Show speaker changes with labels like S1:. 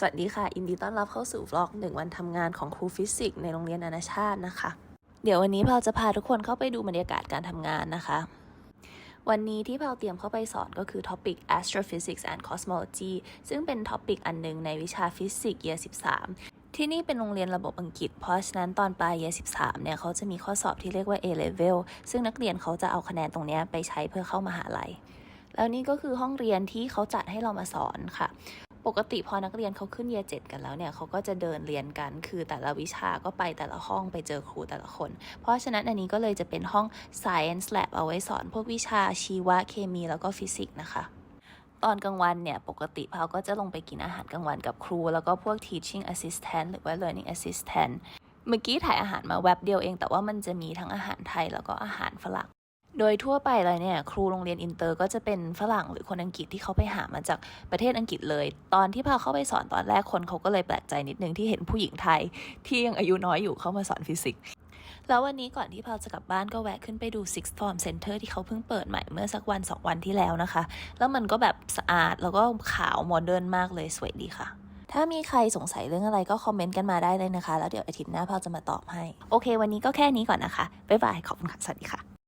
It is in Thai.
S1: สวัสดีค่ะ อินดีต้อนรับเข้าสู่วล็อกหนึ่งวันทำงานของครูฟิสิกส์ในโรงเรียนนานาชาตินะคะ เดี๋ยววันนี้เราจะพาทุกคนเข้าไปดูบรรยากาศการทำงานนะคะ วันนี้ที่เราเตรียมเข้าไปสอนก็คือ Topic Astrophysics and Cosmology ซึ่งเป็นท็อปิกอันหนึงในวิชาฟิสิกส์ Year 13ที่นี่เป็นโรงเรียนระบบอังกฤษ เพราะฉะนั้นตอนปลาย Year 13 เนี่ยเขาจะมีข้อสอบที่เรียกว่า A Level ซึ่งนักเรียนเขาจะเอาคะแนนตรงนี้ไปใช้เพื่อเข้ามหาลัย แล้วนี่ก็คือห้องเรียนที่เขาจัดให้เรามาสอนค่ะ ปกติพอนักเรียนเขาขึ้นเย7กันแล้วเนี่ยเขาก็จะเดินเรียนกัน คือแต่ละวิชาก็ไปแต่ละห้องไปเจอครูแต่ละคน เพราะฉะนั้นอันนี้ก็เลยจะเป็นห้อง Science Lab เอาไว้สอนพวกวิชาชีวะเคมีแล้วก็ฟิสิกส์นะคะตอนกลางวันเนี่ย ปกติเราก็จะลงไปกินอาหารกลางวันกับครู แล้วก็พวก teaching assistant หรือว่า learning assistant เมื่อกี้ถ่ายอาหารมาแวบเดียวเอง แต่ว่ามันจะมีทั้งอาหารไทยแล้วก็อาหารฝรั่ง โดยทั่วไปเลยเนี่ยครูโรงเรียนอินเตอร์ ก็จะเป็นฝรั่งหรือคนอังกฤษที่เขาไปหามาจากประเทศอังกฤษเลย ตอนที่พาเข้าไปสอนตอนแรกคนเขาก็เลยแปลกใจนิดนึงที่เห็นผู้หญิงไทย ที่ยังอายุน้อยอยู่เข้ามาสอนฟิสิกส์แล้ววันนี้ก่อนที่พาจะกลับบ้านก็แวะขึ้นไปดู six Form Center ที่เขาเพิ่งเปิดใหม่เมื่อสักวันสองวันที่แล้วนะคะ แล้วมันก็แบบสะอาดแล้วก็ขาวโมเดิร์นมากเลยสวยดีค่ะ ถ้ามีใครสงสัยเรื่องอะไรก็คอมเมนต์กันมาได้เลยนะคะ แล้วเดี๋ยวอาทิตย์หน้าพาจะมาตอบให้ โอเค วันนี้ก็แค่นี้ก่อนนะคะ บ๊ายบาย ขอบคุณค่ะ สวัสดีค่ะ